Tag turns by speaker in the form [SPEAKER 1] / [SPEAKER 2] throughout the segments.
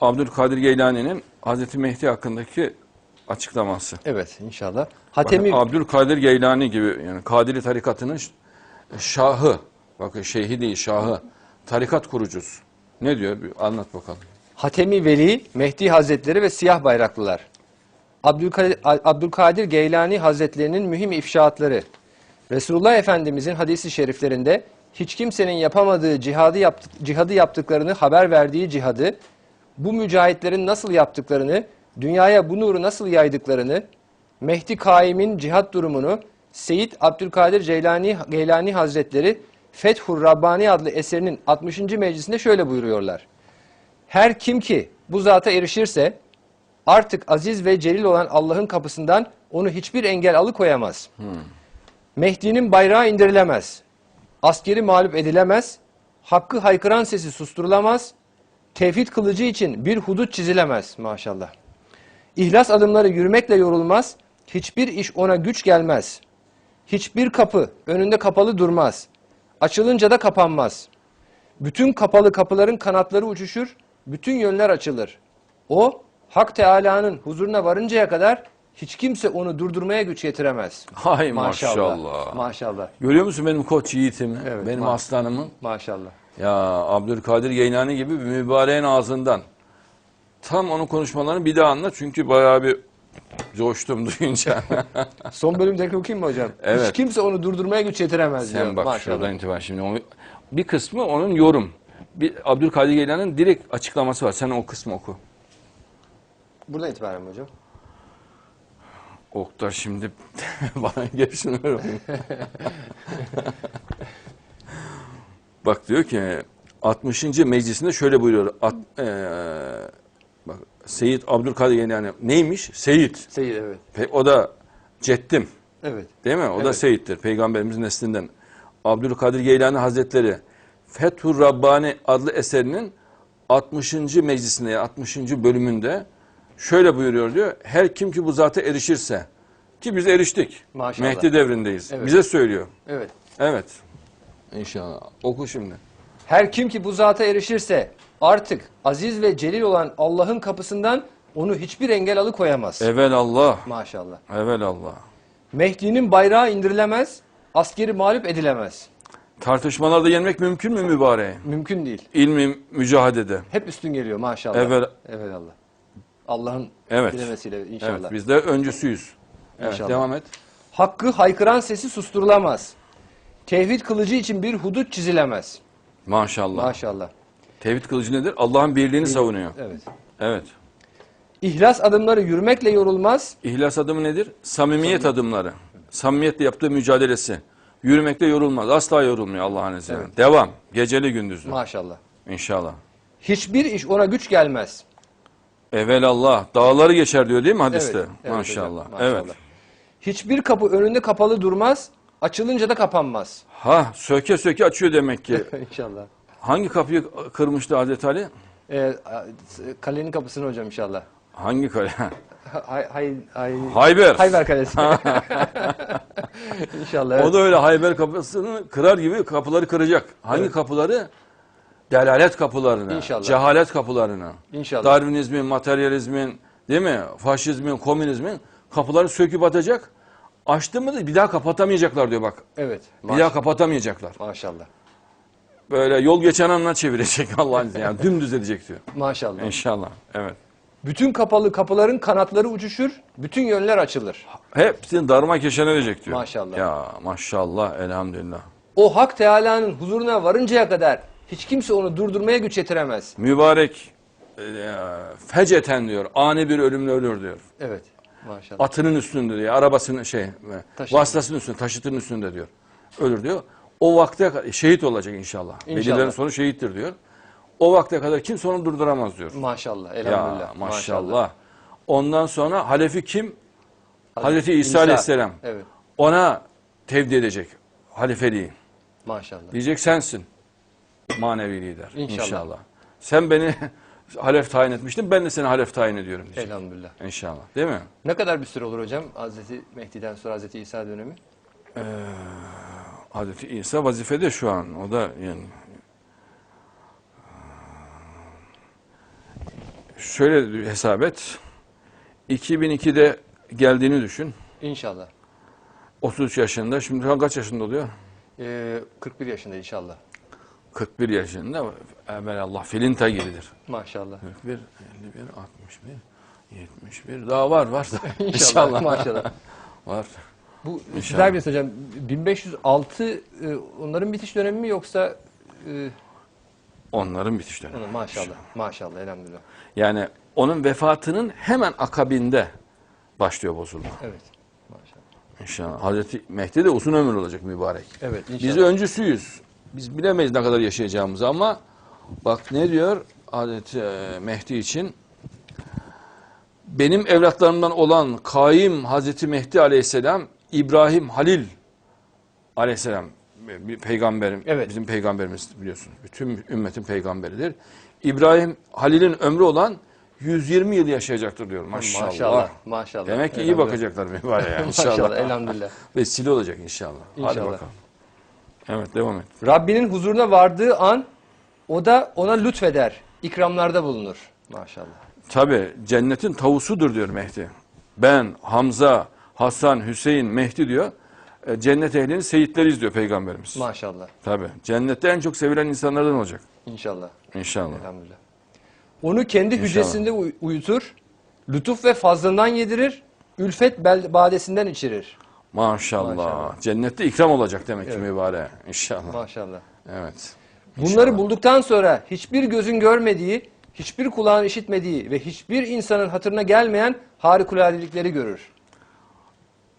[SPEAKER 1] Abdülkadir Geylani'nin Hazreti Mehdi hakkındaki açıklaması.
[SPEAKER 2] Evet inşallah.
[SPEAKER 1] Bakın,
[SPEAKER 2] Hatemi
[SPEAKER 1] Abdülkadir Geylani gibi yani Kadiri tarikatının şahı, bakın şeyhi değil şahı, tarikat kurucusu. Ne diyor? Bir anlat bakalım.
[SPEAKER 2] Hatemi Veli, Mehdi Hazretleri ve Siyah Bayraklılar. Abdülkadir, Abdülkadir Geylani Hazretlerinin mühim ifşaatları. Resulullah Efendimizin hadisi şeriflerinde hiç kimsenin yapamadığı cihadı, yaptık, cihadı yaptıklarını haber verdiği cihadı, bu mücahitlerin nasıl yaptıklarını, dünyaya bu nuru nasıl yaydıklarını, Mehdi Kaim'in cihat durumunu Seyyid Abdülkadir Ceylani, Geylani Hazretleri Fethur Rabbani adlı eserinin 60. meclisinde şöyle buyuruyorlar. Her kim ki bu zata erişirse artık aziz ve celil olan Allah'ın kapısından onu hiçbir engel alıkoyamaz. Mehdi'nin bayrağı indirilemez. Askeri mağlup edilemez. Hakkı haykıran sesi susturulamaz. Tevhid kılıcı için bir hudut çizilemez maşallah. İhlas adımları yürümekle yorulmaz. Hiçbir iş ona güç gelmez. Hiçbir kapı önünde kapalı durmaz. Açılınca da kapanmaz. Bütün kapalı kapıların kanatları uçuşur, bütün yönler açılır. O, Hak Teala'nın huzuruna varıncaya kadar hiç kimse onu durdurmaya güç yetiremez.
[SPEAKER 1] Hay maşallah.
[SPEAKER 2] Maşallah.
[SPEAKER 1] Görüyor musun benim koç yiğitimi,
[SPEAKER 2] Evet,
[SPEAKER 1] benim
[SPEAKER 2] ma-
[SPEAKER 1] aslanımı?
[SPEAKER 2] Maşallah.
[SPEAKER 1] Ya Abdülkadir Geylani gibi bir mübareğin ağzından. Tam onun konuşmalarını bir daha anlat çünkü bayağı bir coştum duyunca.
[SPEAKER 2] Son bölümdeki okuyayım mı hocam?
[SPEAKER 1] Evet.
[SPEAKER 2] Hiç kimse onu durdurmaya güç yetiremez diyor.
[SPEAKER 1] Sen bak
[SPEAKER 2] Maşallah.
[SPEAKER 1] şuradan itibaren şimdi onu- bir kısmı onun yorum. Bir Abdülkadir Geylani'nin direkt açıklaması var. Sen o kısmı oku.
[SPEAKER 2] Buradan itibaren mi hocam?
[SPEAKER 1] Oktar şimdi bana gerisini ver. Bak diyor ki 60. meclisinde şöyle buyuruyor. At, eee, bak Seyit Abdülkadir Geylani neymiş? Seyit.
[SPEAKER 2] Seyyid evet.
[SPEAKER 1] Pe- O da cettim.
[SPEAKER 2] Evet.
[SPEAKER 1] Değil mi? O da
[SPEAKER 2] Evet.
[SPEAKER 1] Seyit'tir. Peygamberimizin neslinden. Abdülkadir Geylani Hazretleri Fethur Rabbani adlı eserinin 60. meclisinde, yani 60. bölümünde şöyle buyuruyor diyor. Her kim ki bu zata erişirse ki biz eriştik.
[SPEAKER 2] Maşallah.
[SPEAKER 1] Mehdi devrindeyiz.
[SPEAKER 2] Evet.
[SPEAKER 1] Bize söylüyor.
[SPEAKER 2] Evet.
[SPEAKER 1] Evet. İnşallah. Oku şimdi.
[SPEAKER 2] Her kim ki bu zata erişirse artık aziz ve celil olan Allah'ın kapısından onu hiçbir engel alıkoyamaz.
[SPEAKER 1] Evvel Allah.
[SPEAKER 2] Maşallah.
[SPEAKER 1] Evvel Allah.
[SPEAKER 2] Mehdi'nin bayrağı indirilemez, askeri mağlup edilemez.
[SPEAKER 1] Tartışmalarda yenmek mümkün mü mübareği?
[SPEAKER 2] Mümkün değil.
[SPEAKER 1] İlmi mücahedede.
[SPEAKER 2] Hep üstün geliyor maşallah.
[SPEAKER 1] Evvel-
[SPEAKER 2] Evet Allah. Allah'ın
[SPEAKER 1] Evet.
[SPEAKER 2] dilemesiyle inşallah.
[SPEAKER 1] Evet, biz de öncüsüyüz. Evet,
[SPEAKER 2] İnşallah.
[SPEAKER 1] devam et.
[SPEAKER 2] Hakkı haykıran sesi susturulamaz. Tevhid kılıcı için bir hudut çizilemez.
[SPEAKER 1] Maşallah.
[SPEAKER 2] Maşallah.
[SPEAKER 1] Tevhid kılıcı nedir? Allah'ın birliğini savunuyor.
[SPEAKER 2] Evet.
[SPEAKER 1] Evet.
[SPEAKER 2] İhlas adımları yürümekle yorulmaz.
[SPEAKER 1] İhlas adımı nedir? Samimiyet adımları. Samimiyetle yaptığı mücadelesi. Yürümekte yorulmaz. Asla yorulmuyor Allah'ın izniyle.
[SPEAKER 2] Evet.
[SPEAKER 1] Devam. Geceli gündüzlü.
[SPEAKER 2] Maşallah.
[SPEAKER 1] İnşallah.
[SPEAKER 2] Hiçbir iş ona güç gelmez.
[SPEAKER 1] Evvel Allah. Dağları geçer diyor değil mi hadiste?
[SPEAKER 2] Evet, evet
[SPEAKER 1] maşallah.
[SPEAKER 2] hocam, maşallah.
[SPEAKER 1] Evet.
[SPEAKER 2] Hiçbir kapı önünde kapalı durmaz. Açılınca da kapanmaz.
[SPEAKER 1] Ha söke söke açıyor demek ki.
[SPEAKER 2] inşallah.
[SPEAKER 1] Hangi kapıyı kırmıştı Hazreti Ali?
[SPEAKER 2] Ee, kalenin kapısını hocam inşallah.
[SPEAKER 1] Hangi kale?
[SPEAKER 2] Hay, hay, hay,
[SPEAKER 1] Hayber.
[SPEAKER 2] Hayber Kalesi. inşallah. Evet.
[SPEAKER 1] O da öyle Hayber kapısını kırar gibi kapıları kıracak. Hangi
[SPEAKER 2] Evet.
[SPEAKER 1] kapıları? Delalet kapılarını,
[SPEAKER 2] İnşallah.
[SPEAKER 1] cehalet kapılarını,
[SPEAKER 2] İnşallah.
[SPEAKER 1] Darwinizmin, materyalizmin, değil mi? Faşizmin, komünizmin kapıları söküp atacak. Açtı mı bir daha kapatamayacaklar diyor bak.
[SPEAKER 2] Evet.
[SPEAKER 1] Bir daha kapatamayacaklar.
[SPEAKER 2] maşallah.
[SPEAKER 1] Böyle yol geçen anına çevirecek Allah'ın izniyle. Yani dümdüz edecek diyor.
[SPEAKER 2] Maşallah.
[SPEAKER 1] İnşallah. Evet.
[SPEAKER 2] Bütün kapalı kapıların kanatları uçuşur. Bütün yönler açılır.
[SPEAKER 1] Hepsini darma keşen edecek diyor.
[SPEAKER 2] Maşallah.
[SPEAKER 1] Ya maşallah elhamdülillah.
[SPEAKER 2] O Hak Teala'nın huzuruna varıncaya kadar hiç kimse onu durdurmaya güç yetiremez.
[SPEAKER 1] Mübarek e, feceten diyor. Ani bir ölümle ölür diyor.
[SPEAKER 2] Evet. Maşallah.
[SPEAKER 1] Atının üstünde diyor. Arabasının şey e,
[SPEAKER 2] Taşıtı.
[SPEAKER 1] vasıtasının üstünde, taşıtın üstünde diyor. Ölür diyor. O vakte kadar şehit olacak inşallah.
[SPEAKER 2] İnşallah.
[SPEAKER 1] Velilerin sonu şehittir diyor. O vakte kadar kimse onu durduramaz diyor.
[SPEAKER 2] Maşallah.
[SPEAKER 1] Ya
[SPEAKER 2] Elhamdülillah.
[SPEAKER 1] maşallah. Ondan sonra halefi kim? Hazreti İsa,
[SPEAKER 2] İsa.
[SPEAKER 1] Aleyhisselam.
[SPEAKER 2] Evet.
[SPEAKER 1] Ona tevdi edecek halifeliği.
[SPEAKER 2] Maşallah.
[SPEAKER 1] Diyecek sensin manevi lider.
[SPEAKER 2] İnşallah.
[SPEAKER 1] İnşallah. Sen beni halef tayin etmiştin. Ben de seni halef tayin ediyorum diyecek.
[SPEAKER 2] Elhamdülillah.
[SPEAKER 1] İnşallah. Değil mi?
[SPEAKER 2] Ne kadar bir süre olur hocam Hazreti Mehdi'den sonra Hazreti İsa dönemi?
[SPEAKER 1] Hazreti İsa vazifede şu an. O da yani şöyle hesap et. 2002'de geldiğini düşün.
[SPEAKER 2] İnşallah.
[SPEAKER 1] 33 yaşında. Şimdi kaç yaşında oluyor?
[SPEAKER 2] Ee, 41 yaşında inşallah.
[SPEAKER 1] 41 yaşında. Allah filinta gibidir.
[SPEAKER 2] Maşallah.
[SPEAKER 1] 41, 51, 61, 71. Daha var var.
[SPEAKER 2] İnşallah.
[SPEAKER 1] İnşallah.
[SPEAKER 2] Maşallah.
[SPEAKER 1] Var.
[SPEAKER 2] Bu sizler bilirsiniz hocam. 1506 e, onların bitiş dönemi mi yoksa e,
[SPEAKER 1] Onların bitiş dönemi.
[SPEAKER 2] onun maşallah. Maşallah elhamdülillah.
[SPEAKER 1] Yani onun vefatının hemen akabinde başlıyor bozulma.
[SPEAKER 2] Evet. Maşallah.
[SPEAKER 1] İnşallah. Hazreti Mehdi de uzun ömür olacak mübarek.
[SPEAKER 2] Evet inşallah.
[SPEAKER 1] Biz öncüsüyüz. Biz bilemeyiz ne kadar yaşayacağımızı ama bak ne diyor Hazreti e, Mehdi için? Benim evlatlarımdan olan kaim Hazreti Mehdi aleyhisselam İbrahim Halil aleyhisselam bir peygamberim
[SPEAKER 2] Evet.
[SPEAKER 1] bizim peygamberimiz biliyorsunuz. Bütün ümmetin peygamberidir. İbrahim Halil'in ömrü olan 120 yıl yaşayacaktır diyor. Maşallah.
[SPEAKER 2] Maşallah. Maşallah.
[SPEAKER 1] Demek ki iyi bakacaklar mübareğe inşallah.
[SPEAKER 2] Maşallah elhamdülillah.
[SPEAKER 1] Vesile olacak inşallah. Hadi
[SPEAKER 2] İnşallah.
[SPEAKER 1] bakalım. Evet devam et.
[SPEAKER 2] Rabbinin huzuruna vardığı an o da ona lütfeder. ikramlarda bulunur. Maşallah.
[SPEAKER 1] Tabi cennetin tavusudur diyor Mehdi. Ben, Hamza, Hasan, Hüseyin, Mehdi diyor. E, Cennet ehlinin seyitleriyiz diyor Peygamberimiz.
[SPEAKER 2] Maşallah.
[SPEAKER 1] Tabi. Cennette en çok sevilen insanlardan olacak.
[SPEAKER 2] İnşallah.
[SPEAKER 1] İnşallah.
[SPEAKER 2] Elhamdülillah. Onu kendi
[SPEAKER 1] İnşallah.
[SPEAKER 2] hücresinde uy- uyutur. Lütuf ve fazlından yedirir. Ülfet badesinden içirir.
[SPEAKER 1] Maşallah.
[SPEAKER 2] Maşallah.
[SPEAKER 1] Cennette ikram olacak demek ki
[SPEAKER 2] Evet.
[SPEAKER 1] mübarek. İnşallah.
[SPEAKER 2] Maşallah.
[SPEAKER 1] Evet.
[SPEAKER 2] Bunları
[SPEAKER 1] İnşallah.
[SPEAKER 2] bulduktan sonra hiçbir gözün görmediği, hiçbir kulağın işitmediği ve hiçbir insanın hatırına gelmeyen harikuladelikleri görür.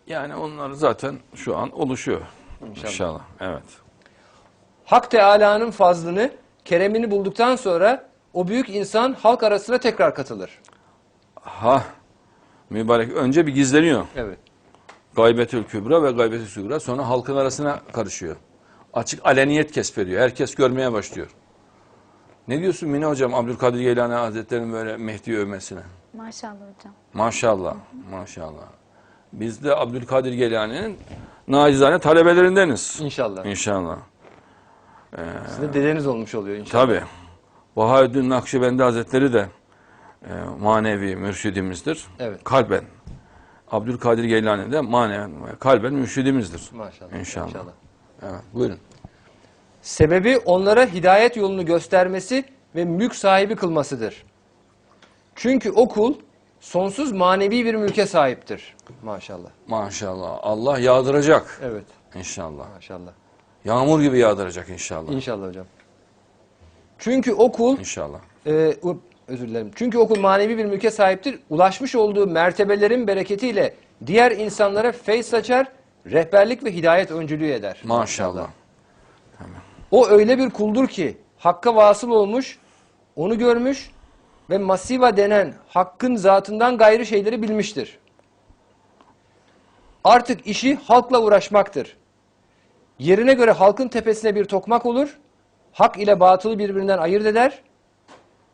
[SPEAKER 1] Yani onlar zaten şu an oluşuyor.
[SPEAKER 2] İnşallah.
[SPEAKER 1] İnşallah. Evet.
[SPEAKER 2] Hak Teala'nın fazlını, keremini bulduktan sonra o büyük insan halk arasına tekrar katılır.
[SPEAKER 1] Ha. Mübarek önce bir gizleniyor.
[SPEAKER 2] Evet.
[SPEAKER 1] Gaybetül Kübra ve Gaybetül Sügra sonra halkın arasına karışıyor. Açık aleniyet kesbediyor. Herkes görmeye başlıyor. Ne diyorsun Mine Hocam Abdülkadir Geylani Hazretleri'nin böyle Mehdi övmesine?
[SPEAKER 3] Maşallah hocam.
[SPEAKER 1] Maşallah, maşallah. Biz de Abdülkadir Geylani'nin nacizane talebelerindeniz.
[SPEAKER 2] İnşallah.
[SPEAKER 1] İnşallah.
[SPEAKER 2] Sizin de dedeniz olmuş oluyor inşallah.
[SPEAKER 1] Tabi. Bahaüddin Nakşibendi Hazretleri de e, manevi mürşidimizdir.
[SPEAKER 2] Evet.
[SPEAKER 1] Kalben. Abdülkadir Geylani de maneven ve kalben mürşidimizdir.
[SPEAKER 2] Maşallah.
[SPEAKER 1] İnşallah. Evet, buyurun.
[SPEAKER 2] Sebebi onlara hidayet yolunu göstermesi ve mülk sahibi kılmasıdır. Çünkü o kul sonsuz manevi bir mülke sahiptir. Maşallah.
[SPEAKER 1] Maşallah. Allah yağdıracak
[SPEAKER 2] Evet.
[SPEAKER 1] inşallah.
[SPEAKER 2] Maşallah.
[SPEAKER 1] Yağmur gibi yağdıracak inşallah.
[SPEAKER 2] İnşallah hocam. Çünkü o kul
[SPEAKER 1] İnşallah.
[SPEAKER 2] e, özür dilerim. Çünkü o kul manevi bir mülke sahiptir. Ulaşmış olduğu mertebelerin bereketiyle diğer insanlara feyz saçar, rehberlik ve hidayet öncülüğü eder.
[SPEAKER 1] Maşallah.
[SPEAKER 2] O öyle bir kuldur ki Hakk'a vasıl olmuş, onu görmüş ve masiva denen Hakk'ın zatından gayrı şeyleri bilmiştir. Artık işi halkla uğraşmaktır. Yerine göre halkın tepesine bir tokmak olur, hak ile batılı birbirinden ayırt eder,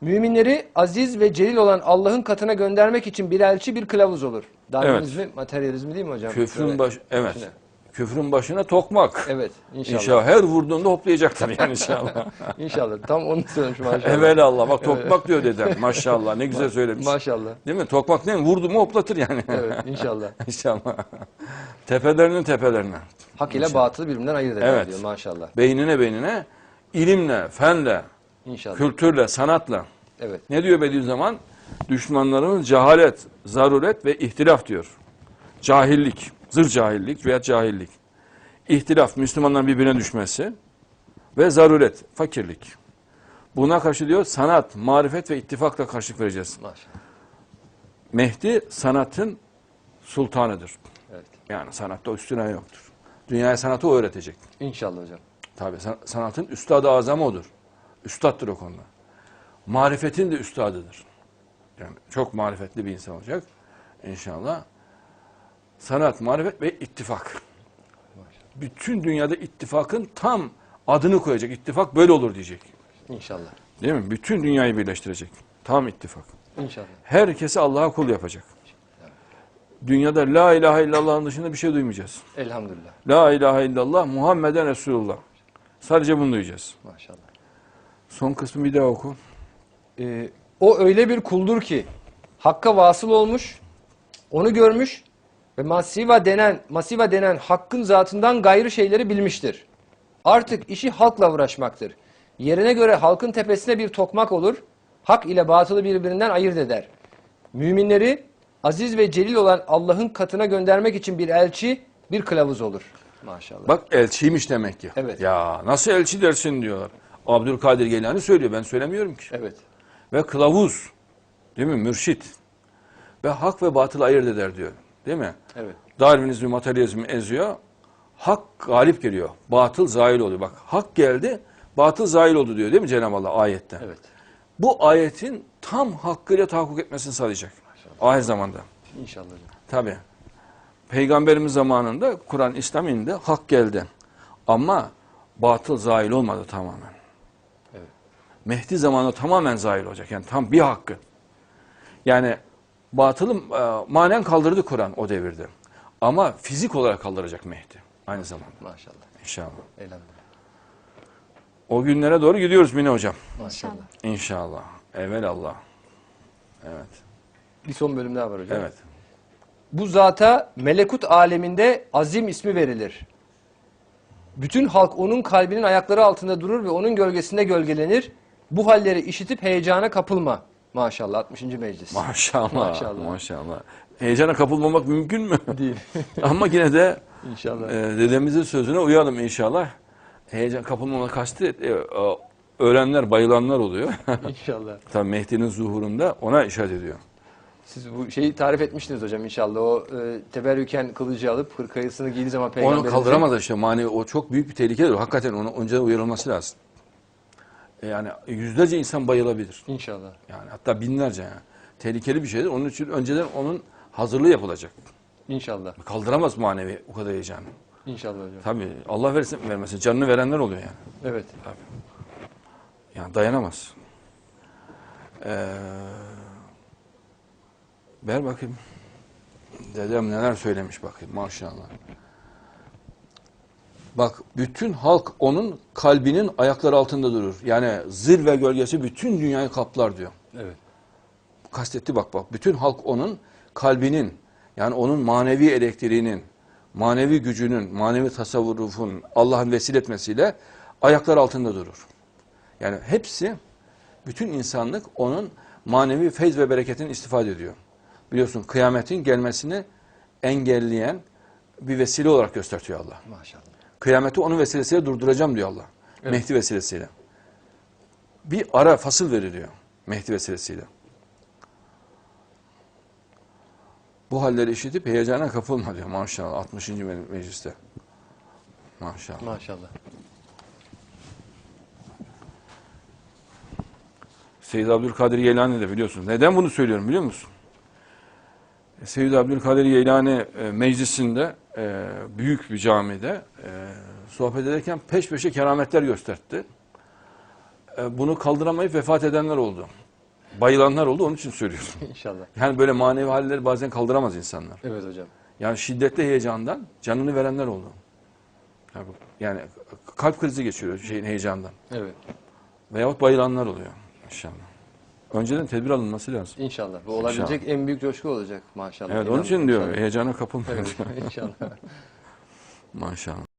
[SPEAKER 2] müminleri aziz ve celil olan Allah'ın katına göndermek için bir elçi bir kılavuz olur. Darwinizmi, materyalizmi değil mi hocam?
[SPEAKER 1] Küfrün
[SPEAKER 2] Böyle
[SPEAKER 1] baş evet.
[SPEAKER 2] içine.
[SPEAKER 1] Küfrün başına tokmak.
[SPEAKER 2] Evet, inşallah.
[SPEAKER 1] İnşallah. Her vurduğunda hoplayacaktır yani inşallah.
[SPEAKER 2] İnşallah. Tam onu söylemişim maşallah.
[SPEAKER 1] Evelallah. Bak tokmak diyor dedem. Maşallah. Ne güzel söylemiş.
[SPEAKER 2] Maşallah.
[SPEAKER 1] Değil mi? Tokmak ne? Vurdu mu hoplatır yani.
[SPEAKER 2] Evet inşallah.
[SPEAKER 1] İnşallah. Tepelerinin tepelerine.
[SPEAKER 2] Hak ile batılı birbirinden ayırt eder
[SPEAKER 1] Evet.
[SPEAKER 2] diyor maşallah.
[SPEAKER 1] Beynine beynine, ilimle, fenle,
[SPEAKER 2] İnşallah.
[SPEAKER 1] kültürle, sanatla.
[SPEAKER 2] Evet.
[SPEAKER 1] Ne diyor Bediüzzaman? Düşmanlarımız cehalet, zaruret ve ihtilaf diyor. Cahillik, zır cahillik veya cahillik. İhtilaf, Müslümanların birbirine düşmesi ve zaruret, fakirlik. Buna karşı diyor sanat, marifet ve ittifakla karşılık vereceğiz.
[SPEAKER 2] Maşallah.
[SPEAKER 1] Mehdi sanatın sultanıdır.
[SPEAKER 2] Evet.
[SPEAKER 1] Yani sanatta üstüne yoktur. Dünyaya sanatı o öğretecek.
[SPEAKER 2] İnşallah hocam.
[SPEAKER 1] Tabii san- sanatın üstadı azamı odur. Üstattır o konuda. Marifetin de üstadıdır. Yani çok marifetli bir insan olacak inşallah. Sanat, marifet ve ittifak. Bütün dünyada ittifakın tam adını koyacak. İttifak böyle olur diyecek.
[SPEAKER 2] İnşallah.
[SPEAKER 1] Değil mi? Bütün dünyayı birleştirecek. Tam ittifak.
[SPEAKER 2] İnşallah.
[SPEAKER 1] Herkesi Allah'a kul yapacak. Dünyada la ilahe illallah'ın dışında bir şey duymayacağız.
[SPEAKER 2] Elhamdülillah.
[SPEAKER 1] La ilahe illallah Muhammeden Resulullah. Sadece bunu duyacağız.
[SPEAKER 2] Maşallah.
[SPEAKER 1] Son kısmı bir daha oku.
[SPEAKER 2] Ee, O öyle bir kuldur ki Hakk'a vasıl olmuş, onu görmüş ve masiva denen masiva denen Hakk'ın zatından gayrı şeyleri bilmiştir. Artık işi halkla uğraşmaktır. Yerine göre halkın tepesine bir tokmak olur, hak ile batılı birbirinden ayırt eder. Müminleri aziz ve celil olan Allah'ın katına göndermek için bir elçi, bir kılavuz olur. Maşallah.
[SPEAKER 1] Bak elçiymiş demek ki.
[SPEAKER 2] Evet.
[SPEAKER 1] Ya nasıl elçi dersin diyorlar. Abdülkadir Geylani söylüyor ben söylemiyorum ki.
[SPEAKER 2] Evet.
[SPEAKER 1] Ve kılavuz değil mi mürşit ve hak ve batılı ayırt eder diyor. Değil mi?
[SPEAKER 2] Evet.
[SPEAKER 1] Darwinizmi, materyalizmi eziyor. Hak galip geliyor. Batıl zail oluyor. Bak hak geldi, batıl zail oldu diyor değil mi Cenab-ı Allah ayette?
[SPEAKER 2] Evet.
[SPEAKER 1] Bu ayetin tam hakkıyla tahakkuk etmesini sağlayacak. Ahir zamanda.
[SPEAKER 2] İnşallah hocam.
[SPEAKER 1] Tabi. Peygamberimiz zamanında Kur'an İslam indi, hak geldi. Ama batıl zail olmadı tamamen.
[SPEAKER 2] Evet.
[SPEAKER 1] Mehdi zamanında tamamen zail olacak. Yani tam bir hakkı. Yani batılı e, manen kaldırdı Kur'an o devirde. Ama fizik olarak kaldıracak Mehdi aynı zamanda
[SPEAKER 2] Maşallah.
[SPEAKER 1] inşallah.
[SPEAKER 2] Elhamdülillah.
[SPEAKER 1] O günlere doğru gidiyoruz Mine Hocam.
[SPEAKER 2] Maşallah.
[SPEAKER 1] İnşallah. Evvel Allah. Evet.
[SPEAKER 2] Bir son bölüm daha var hocam.
[SPEAKER 1] Evet.
[SPEAKER 2] Bu zata melekut aleminde azim ismi verilir. Bütün halk onun kalbinin ayakları altında durur ve onun gölgesinde gölgelenir. Bu halleri işitip heyecana kapılma. Maşallah 60. meclis.
[SPEAKER 1] Maşallah.
[SPEAKER 2] Maşallah.
[SPEAKER 1] Maşallah. Heyecana kapılmamak mümkün mü?
[SPEAKER 2] Değil.
[SPEAKER 1] Ama yine de
[SPEAKER 2] İnşallah.
[SPEAKER 1] e, dedemizin sözüne uyalım inşallah. Heyecan kapılmamak kastı e, ölenler, bayılanlar oluyor.
[SPEAKER 2] İnşallah.
[SPEAKER 1] Tabii Mehdi'nin zuhurunda ona işaret ediyor.
[SPEAKER 2] Siz bu şeyi tarif etmiştiniz hocam inşallah. O e, teberrüken kılıcı alıp hırkayısını giydiği zaman
[SPEAKER 1] Onu
[SPEAKER 2] peygamberimizin...
[SPEAKER 1] kaldıramaz işte manevi o çok büyük bir tehlikedir. Hakikaten onu önceden uyarılması lazım. E, Yani yüzlerce insan bayılabilir.
[SPEAKER 2] İnşallah.
[SPEAKER 1] Yani hatta binlerce yani. Tehlikeli bir şeydir. Onun için önceden onun hazırlığı yapılacak.
[SPEAKER 2] İnşallah.
[SPEAKER 1] Kaldıramaz manevi o kadar heyecanı.
[SPEAKER 2] İnşallah hocam.
[SPEAKER 1] Tabii Allah versin vermesin. Canını verenler oluyor yani.
[SPEAKER 2] Evet.
[SPEAKER 1] Yani dayanamaz. Ee, ver bakayım. Dedem neler söylemiş bakayım maşallah. Bak bütün halk onun kalbinin ayakları altında durur. Yani zil ve gölgesi bütün dünyayı kaplar diyor.
[SPEAKER 2] Evet.
[SPEAKER 1] Kastetti bak bak. Bütün halk onun kalbinin yani onun manevi elektriğinin, manevi gücünün, manevi tasavvurufun Allah'ın vesile etmesiyle ayaklar altında durur. Yani hepsi bütün insanlık onun manevi feyz ve bereketin istifade ediyor. Biliyorsun kıyametin gelmesini engelleyen bir vesile olarak gösteriyor Allah.
[SPEAKER 2] Maşallah.
[SPEAKER 1] Kıyameti onun vesilesiyle durduracağım diyor Allah. Mehdi vesilesiyle. Bir ara fasıl veriliyor Mehdi vesilesiyle. Bu halleri işitip heyecana kapılma diyor maşallah 60. me- mecliste. Maşallah.
[SPEAKER 2] Maşallah.
[SPEAKER 1] Seyyid Abdülkadir Yeylani de biliyorsunuz. Neden bunu söylüyorum biliyor musun? Seyyid Abdülkadir Yeylani e, meclisinde e, büyük bir camide e, sohbet ederken peş peşe kerametler gösterdi. E, bunu kaldıramayıp vefat edenler oldu. Bayılanlar oldu onun için söylüyorum.
[SPEAKER 2] İnşallah.
[SPEAKER 1] Yani böyle manevi halleri bazen kaldıramaz insanlar.
[SPEAKER 2] Evet hocam.
[SPEAKER 1] Yani şiddetli heyecandan canını verenler oldu. Yani, kalp krizi geçiriyor şeyin heyecandan.
[SPEAKER 2] Evet.
[SPEAKER 1] Veyahut bayılanlar oluyor inşallah. Önceden tedbir alınması lazım.
[SPEAKER 2] İnşallah. Bu olabilecek en büyük coşku olacak maşallah.
[SPEAKER 1] Evet onun için diyor heyecana kapılmayın
[SPEAKER 2] Evet, inşallah.
[SPEAKER 1] Maşallah.